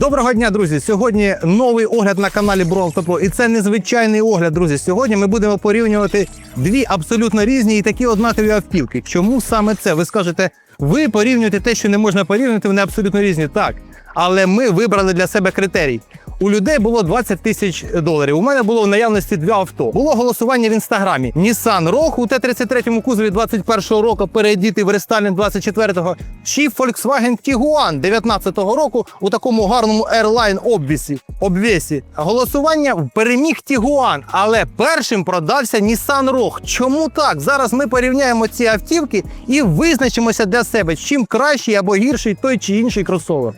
Доброго дня, друзі! Сьогодні новий огляд на каналі Бро Автопро. І це незвичайний огляд, друзі. Сьогодні ми будемо порівнювати дві абсолютно різні і такі однакові автівки. Чому саме це? Ви скажете, ви порівнюєте те, що не можна порівнювати, вони абсолютно різні. Так. Але ми вибрали для себе критерій. У людей було 20 тисяч доларів. У мене було в наявності два авто. Було голосування в інстаграмі. Nissan Rogue у Т-33 кузові 21-го року переодіти в рестайлінг 24-го. Чи Volkswagen Tiguan 19-го року у такому гарному Airline обвісі. обвісі. Голосування переміг Tiguan, але першим продався Nissan Rogue. Чому так? Зараз ми порівняємо ці автівки і визначимося для себе, чим кращий або гірший той чи інший кросовер.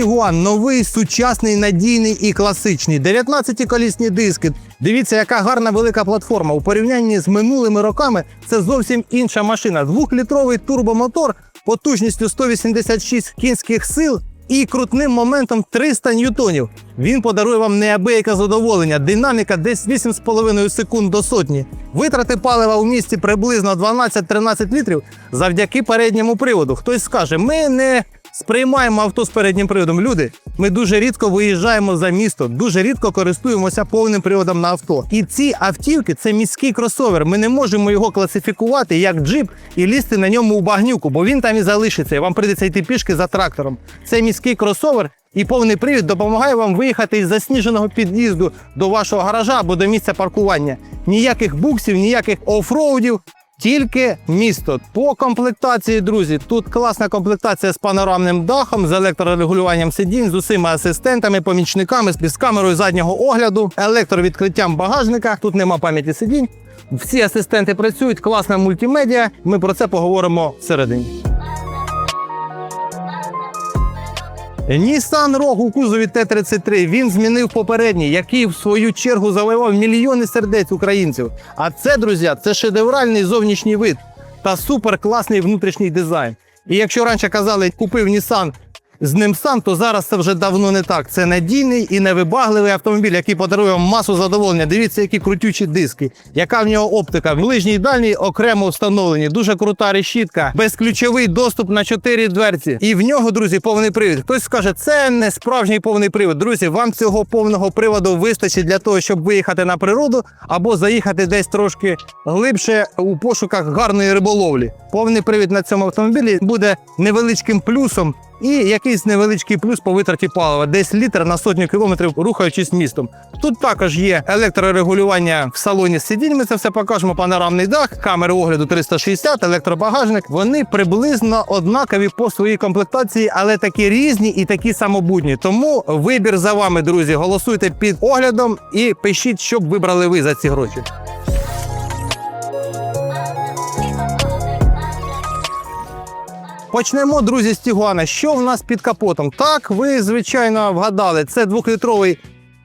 Тігуан новий, сучасний, надійний і класичний. 19-колісні диски. Дивіться, яка гарна велика платформа. У порівнянні з минулими роками це зовсім інша машина. Двохлітровий турбомотор потужністю 186 кінських сил і крутним моментом 300 ньютонів. Він подарує вам неабияке задоволення. Динаміка десь 8,5 секунд до сотні. Витрати палива у місті приблизно 12-13 літрів завдяки передньому приводу. Хтось скаже, ми не сприймаємо авто з переднім приводом. Люди, ми дуже рідко виїжджаємо за місто, дуже рідко користуємося повним приводом на авто. І ці автівки це міський кросовер. Ми не можемо його класифікувати як джип і лізти на ньому у багнюку, бо він там і залишиться. І вам прийдеться йти пішки за трактором. Це міський кросовер. І повний привід допомагає вам виїхати із засніженого під'їзду до вашого гаража або до місця паркування. Ніяких буксів, ніяких офроудів, тільки місто. По комплектації, друзі, тут класна комплектація з панорамним дахом, з електрорегулюванням сидінь, з усіма асистентами, помічниками, з камерою заднього огляду, електровідкриттям багажника. Тут нема пам'яті сидінь. Всі асистенти працюють, класна мультимедіа. Ми про це поговоримо всередині. Nissan Rogue у кузові Т-33 він змінив попередній, який в свою чергу завоював мільйони сердець українців. А це, друзі, це шедевральний зовнішній вид та суперкласний внутрішній дизайн. І якщо раніше казали, купив Nissan з ним сам, то зараз це вже давно не так. Це надійний і невибагливий автомобіль, який подарує вам масу задоволення. Дивіться, які крутючі диски, яка в нього оптика. Ближній і дальній окремо встановлені. Дуже крута решітка, безключовий доступ на чотири дверці. І в нього, друзі, повний привід. Хтось скаже, це не справжній повний привід. Друзі, вам цього повного приводу вистачить для того, щоб виїхати на природу або заїхати десь трошки глибше у пошуках гарної риболовлі. Повний привід на цьому автомобілі буде невеличким плюсом. І якийсь невеличкий плюс по витраті палива, десь літр на сотню кілометрів рухаючись містом. Тут також є електрорегулювання в салоні з сидінь. Ми це все покажемо. Панорамний дах, камери огляду 360, електробагажник. Вони приблизно однакові по своїй комплектації, але такі різні і такі самобутні. Тому вибір за вами, друзі. Голосуйте під оглядом і пишіть, що б вибрали ви за ці гроші. Почнемо, друзі, з Тігуана. Що в нас під капотом? Так, ви, звичайно, вгадали, це двохлітровий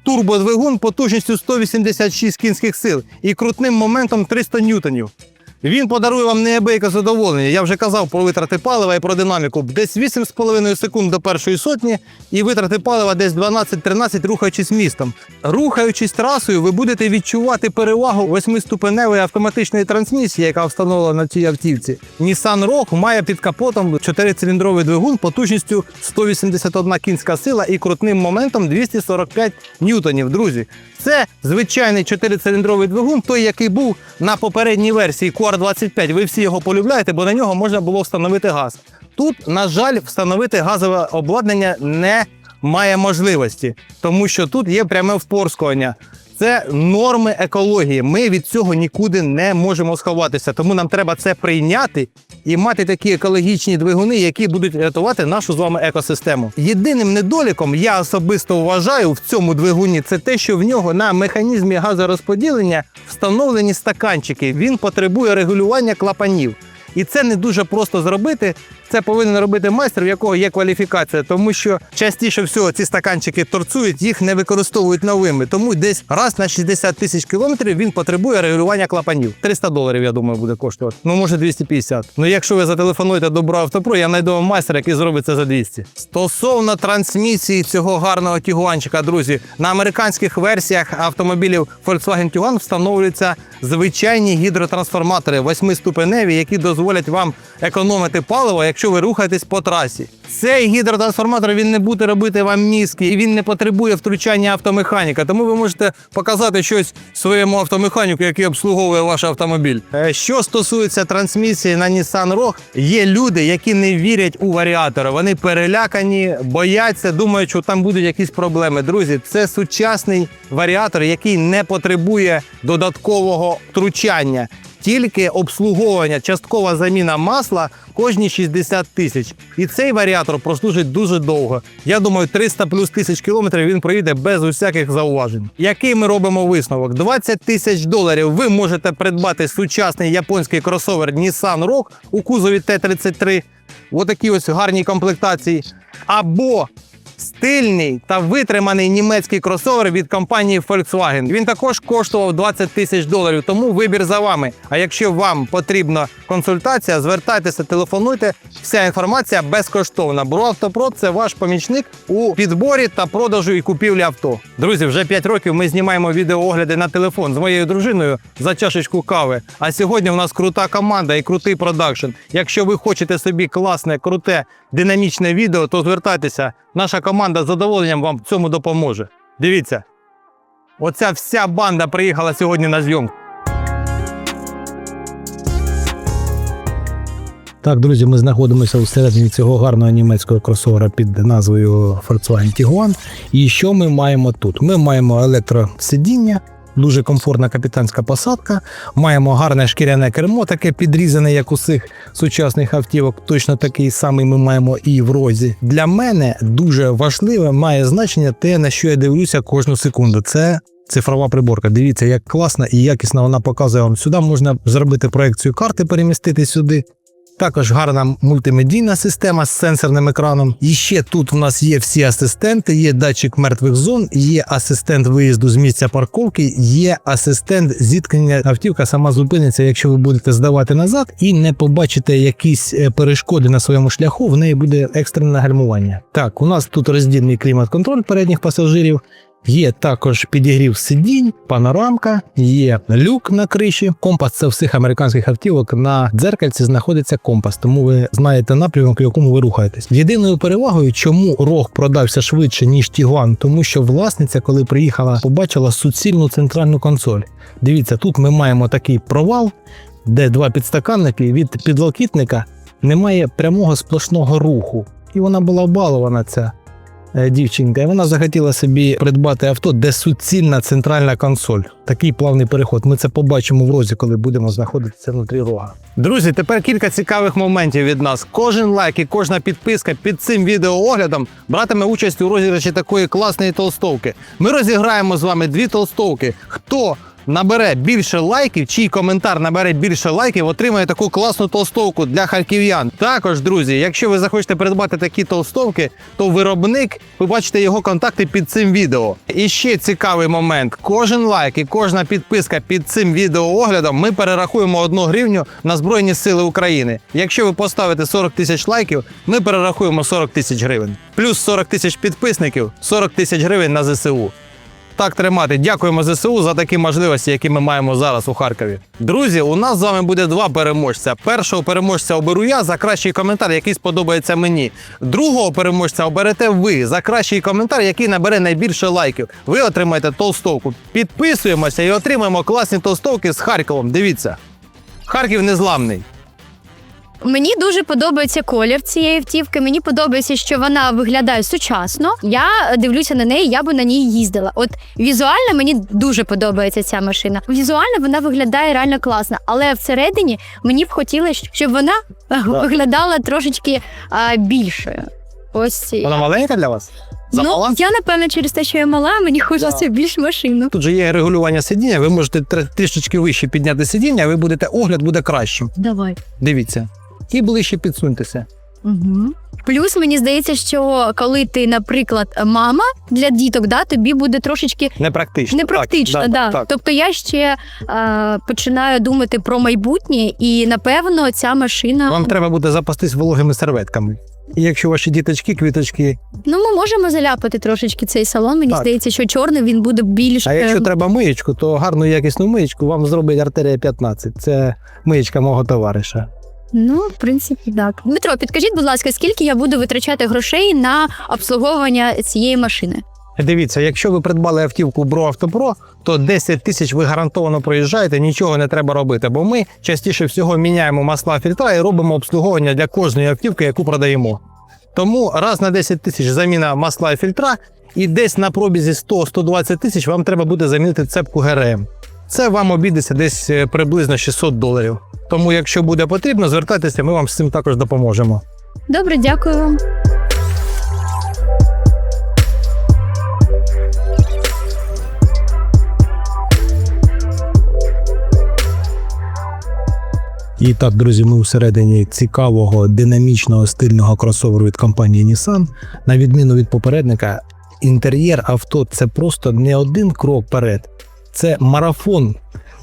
турбодвигун потужністю 186 кінських сил і крутним моментом 300 ньютонів. Він подарує вам неабияке задоволення. Я вже казав про витрати палива і про динаміку. Десь 8,5 секунд до першої сотні, і витрати палива десь 12-13, рухаючись містом. Рухаючись трасою, ви будете відчувати перевагу восьмиступеневої автоматичної трансмісії, яка встановлена на цій автівці. Nissan Rogue має під капотом 4-циліндровий двигун потужністю 181 кінська сила і крутним моментом 245 ньютонів. Друзі, це звичайний 4-циліндровий двигун, той, який був на попередній версії QR25. Ви всі його полюбляєте, бо на нього можна було встановити газ. Тут, на жаль, встановити газове обладнання не має можливості, тому що тут є пряме впорскування. Це норми екології. Ми від цього нікуди не можемо сховатися. Тому нам треба це прийняти і мати такі екологічні двигуни, які будуть рятувати нашу з вами екосистему. Єдиним недоліком я особисто вважаю в цьому двигуні це те, що в нього на механізмі газорозподілення встановлені стаканчики. Він потребує регулювання клапанів. І це не дуже просто зробити. Це повинен робити майстер, в якого є кваліфікація, тому що частіше всього ці стаканчики торцують, їх не використовують новими. Тому десь раз на 60 тисяч кілометрів він потребує регулювання клапанів. 300 доларів, я думаю, буде коштувати. Ну може 250. Ну якщо ви зателефонуєте до Бро Автопро, я знайду вам майстера, який зробить це за 200. Стосовно трансмісії цього гарного тігуанчика, друзі, на американських версіях автомобілів Volkswagen Tiguan встановлюються звичайні гідротрансформатори восьмиступеневі, які дозволять вам економити паливо, якщо ви рухаєтесь по трасі. Цей гідротрансформатор він не буде робити вам мізки і він не потребує втручання автомеханіка. Тому ви можете показати щось своєму автомеханіку, який обслуговує ваш автомобіль. Е, Що стосується трансмісії на Nissan Rogue, є люди, які не вірять у варіатори. Вони перелякані, бояться, думають, що там будуть якісь проблеми. Друзі, це сучасний варіатор, який не потребує додаткового втручання. Тільки обслуговування, часткова заміна масла кожні 60 тисяч. І цей варіатор прослужить дуже довго. Я думаю, 300 плюс тисяч кілометрів він проїде без усяких зауважень. Який ми робимо висновок? 20 тисяч доларів ви можете придбати сучасний японський кросовер Nissan Rogue у кузові Т-33. Отакі ось гарні комплектації. Або стильний та витриманий німецький кросовер від компанії Volkswagen. Він також коштував 20 тисяч доларів, тому вибір за вами. А якщо вам потрібна консультація, звертайтеся, телефонуйте. Вся інформація безкоштовна. Бро Автопро це ваш помічник у підборі та продажу і купівлі авто. Друзі, вже 5 років ми знімаємо відеоогляди на телефон з моєю дружиною за чашечку кави. А сьогодні у нас крута команда і крутий продакшн. Якщо ви хочете собі класне, круте, динамічне відео, то звертайтеся. Наша команда з задоволенням вам в цьому допоможе. Дивіться, оця вся банда приїхала сьогодні на зйомку. Так, друзі, ми знаходимося всередині цього гарного німецького кросовера під назвою Volkswagen Tiguan. І що ми маємо тут? Ми маємо електросидіння, дуже комфортна капітанська посадка, маємо гарне шкіряне кермо, таке підрізане, як у всіх сучасних автівок. Точно такий самий ми маємо і в розі. Для мене дуже важливе має значення те, на що я дивлюся кожну секунду. Це Цифрова приборка. Дивіться, як класно і якісно вона показує вам. Сюди можна зробити проекцію карти, перемістити сюди. Також гарна мультимедійна система з сенсорним екраном. І ще тут у нас є всі асистенти, є датчик мертвих зон, є асистент виїзду з місця парковки, є асистент зіткнення. Автівка сама зупиниться, якщо ви будете здавати назад і не побачите якісь е, перешкоди на своєму шляху, в неї буде екстрене гальмування. Так, у нас тут роздільний клімат-контроль передніх пасажирів. Є також підігрів сидінь, панорамка, є люк на криші. Компас це всіх американських автівок. На дзеркальці знаходиться компас, тому ви знаєте напрямок, в якому ви рухаєтесь. Єдиною перевагою, чому рог продався швидше ніж Тігуан, тому що власниця, коли приїхала, побачила суцільну центральну консоль. Дивіться, тут ми маємо такий провал, де два підстаканники від підлокітника немає прямого сплошного руху. І вона була балована ця дівчинка, і вона захотіла собі придбати авто, де суцільна центральна консоль. Такий плавний переход. Ми це побачимо в розі, коли будемо знаходитися внутрі рога. Друзі, тепер кілька цікавих моментів від нас. Кожен лайк і кожна підписка під цим відеооглядом братиме участь у розіграші такої класної толстовки. Ми розіграємо з вами дві толстовки. Хто набере більше лайків, чий коментар набере більше лайків, отримає таку класну толстовку для харків'ян. Також, друзі, якщо ви захочете придбати такі толстовки, то виробник, ви бачите його контакти під цим відео. І ще цікавий момент: кожен лайк і кожна підписка під цим відеооглядом ми перерахуємо одну гривню на Збройні Сили України. Якщо ви поставите 40 тисяч лайків, ми перерахуємо 40 тисяч гривень. Плюс 40 тисяч підписників, 40 тисяч гривень на ЗСУ. Так тримати. Дякуємо ЗСУ за такі можливості, які ми маємо зараз у Харкові. Друзі, у нас з вами буде два переможця. Першого переможця оберу я за кращий коментар, який сподобається мені. Другого переможця оберете ви за кращий коментар, який набере найбільше лайків. Ви отримаєте толстовку. Підписуємося і отримаємо класні толстовки з Харковом. Дивіться. Харків незламний. Мені дуже подобається колір цієї автівки. Мені подобається, що вона виглядає сучасно. Я дивлюся на неї, я би на ній їздила. От візуально мені дуже подобається ця машина. Візуально вона виглядає реально класно, але всередині мені б хотілося, щоб вона виглядала трошечки а, більшою. Ось Вона маленька для вас? Замала? ну я напевно через те, що я мала, мені хочеться більш машину. Тут же є регулювання сидіння. Ви можете тр- трішечки вище підняти сидіння, ви будете огляд буде кращим. Давай. Дивіться. І ближче підсуньтеся. Угу. Плюс мені здається, що коли ти, наприклад, мама для діток, да, тобі буде трошечки Непрактично. непрактично. Так, да, так. Тобто я ще е, починаю думати про майбутнє, і напевно ця машина. Вам треба буде запастись вологими серветками. І якщо ваші діточки, квіточки. Ну, ми можемо заляпати трошечки цей салон. Мені Так. здається, що чорний він буде більш А якщо е, треба миєчку, то гарну якісну миєчку вам зробить артерія 15. Це миєчка мого товариша. Ну, в принципі, так. Дмитро, підкажіть, будь ласка, скільки я буду витрачати грошей на обслуговування цієї машини? Дивіться, якщо ви придбали автівку Бро Автопро, то 10 тисяч ви гарантовано проїжджаєте, нічого не треба робити. Бо ми частіше всього міняємо масла фільтра і робимо обслуговування для кожної автівки, яку продаємо. Тому раз на 10 тисяч заміна масла і фільтра, і десь на пробізі 100-120 тисяч вам треба буде замінити цепку ГРМ. Це вам обійдеться десь е, приблизно 600 доларів. Тому, якщо буде потрібно, звертайтеся, ми вам з цим також допоможемо. Добре, дякую вам. І так, друзі, ми всередині цікавого динамічного стильного кросоверу від компанії Nissan. На відміну від попередника, інтер'єр авто це просто не один крок вперед, це марафон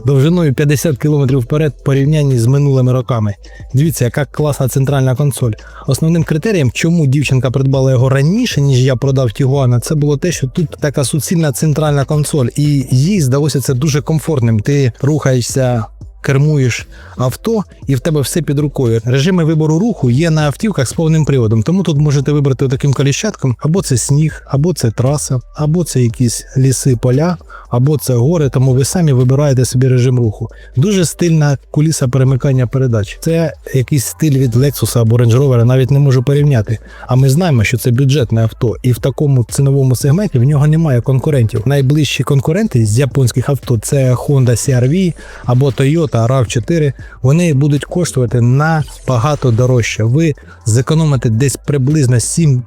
довжиною 50 км вперед порівнянні з минулими роками. Дивіться, яка класна центральна консоль. Основним критерієм, чому дівчинка придбала його раніше, ніж я продав Тігуана, це було те, що тут така суцільна центральна консоль, і їй здалося це дуже комфортним. Ти рухаєшся кермуєш авто, і в тебе все під рукою. Режими вибору руху є на автівках з повним приводом. Тому тут можете вибрати таким коліщатком, або це сніг, або це траса, або це якісь ліси, поля, або це гори. Тому ви самі вибираєте собі режим руху. Дуже стильна куліса перемикання передач. Це якийсь стиль від Lexus або Range Rover, навіть не можу порівняти. А ми знаємо, що це бюджетне авто, і в такому циновому сегменті в нього немає конкурентів. Найближчі конкуренти з японських авто це Honda CR-V або Toyota RAV4. Вони будуть коштувати набагато дорожче. Ви зекономите десь приблизно 7-10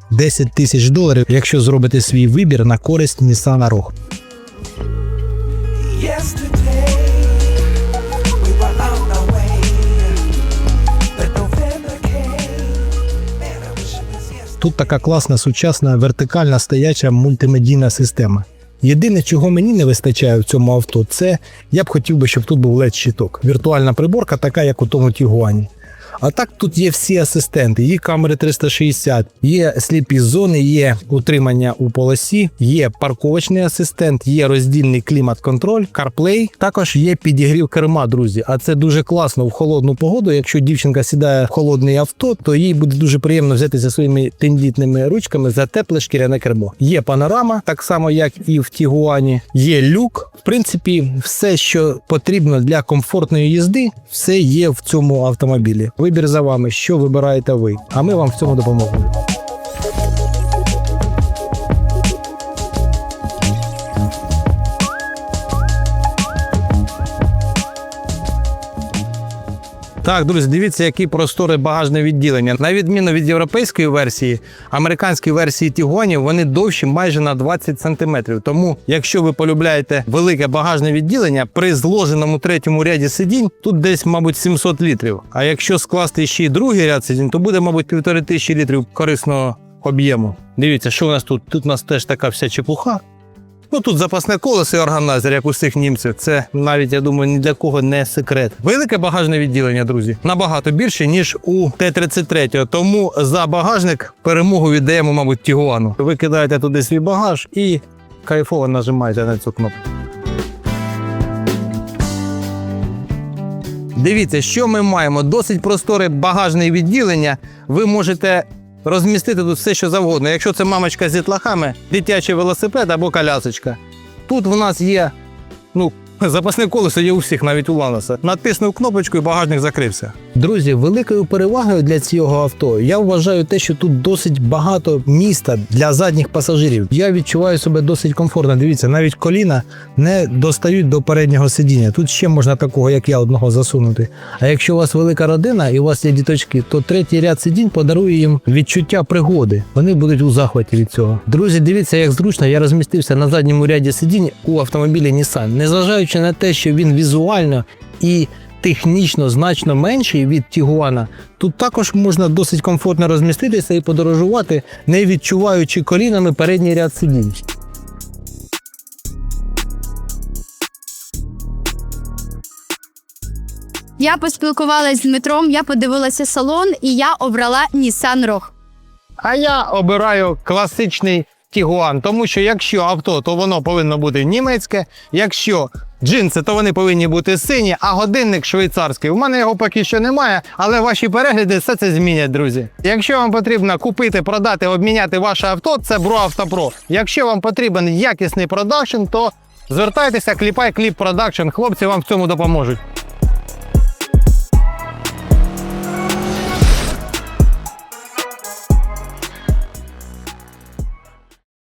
тисяч доларів, якщо зробите свій вибір на користь Nissan Rogue. Тут така класна сучасна вертикальна стояча мультимедійна система. Єдине, чого мені не вистачає в цьому авто, це я б хотів би, щоб тут був led щиток Віртуальна приборка, така як у тому Тігуані. А так тут є всі асистенти, є камери 360, є сліпі зони, є утримання у полосі, є парковочний асистент, є роздільний клімат-контроль, CarPlay. Також є підігрів керма, друзі. А це дуже класно в холодну погоду. Якщо дівчинка сідає в холодне авто, то їй буде дуже приємно взятися своїми тендітними ручками за тепле шкіряне кермо. Є панорама, так само як і в Тігуані. Є люк. В принципі, все, що потрібно для комфортної їзди, все є в цьому автомобілі. Вибір за вами, що вибираєте ви, а ми вам в цьому допоможемо. Так, друзі, дивіться, які просторе багажне відділення. На відміну від європейської версії, американські версії Тігуанів вони довші майже на 20 см. Тому, якщо ви полюбляєте велике багажне відділення, при зложеному третьому ряді сидінь тут десь, мабуть, 700 літрів. А якщо скласти ще й другий ряд сидінь, то буде, мабуть, півтори тисячі літрів корисного об'єму. Дивіться, що у нас тут? Тут у нас теж така вся чепуха. Ну тут запасне колесо і органайзер, як у всіх німців. Це навіть я думаю, ні для кого не секрет. Велике багажне відділення, друзі, набагато більше ніж у Т-33. Тому за багажник перемогу віддаємо, мабуть, Тігуану. Ви кидаєте туди свій багаж і кайфово нажимаєте на цю кнопку. Дивіться, що ми маємо. Досить просторе багажне відділення. Ви можете розмістити тут все, що завгодно. Якщо це мамочка з дітлахами, дитячий велосипед або колясочка. Тут в нас є ну, запасне колесо є у всіх, навіть у Ланоса. Натиснув кнопочку і багажник закрився. Друзі, великою перевагою для цього авто я вважаю те, що тут досить багато міста для задніх пасажирів. Я відчуваю себе досить комфортно. Дивіться, навіть коліна не достають до переднього сидіння. Тут ще можна такого, як я, одного засунути. А якщо у вас велика родина і у вас є діточки, то третій ряд сидінь подарує їм відчуття пригоди. Вони будуть у захваті від цього. Друзі, дивіться, як зручно я розмістився на задньому ряді сидінь у автомобілі Nissan, незважаючи на те, що він візуально і технічно значно менший від Тігуана, тут також можна досить комфортно розміститися і подорожувати, не відчуваючи колінами передній ряд сидінь. Я поспілкувалася з Дмитром, я подивилася салон і я обрала Nissan Rogue. А я обираю класичний Тігуан, тому що якщо авто, то воно повинно бути німецьке. Якщо джинси, то вони повинні бути сині, а годинник швейцарський. У мене його поки що немає, але ваші перегляди все це змінять, друзі. Якщо вам потрібно купити, продати, обміняти ваше авто, це Бро. Якщо вам потрібен якісний продакшн, то звертайтеся, кліпай кліп продакшн. Хлопці вам в цьому допоможуть.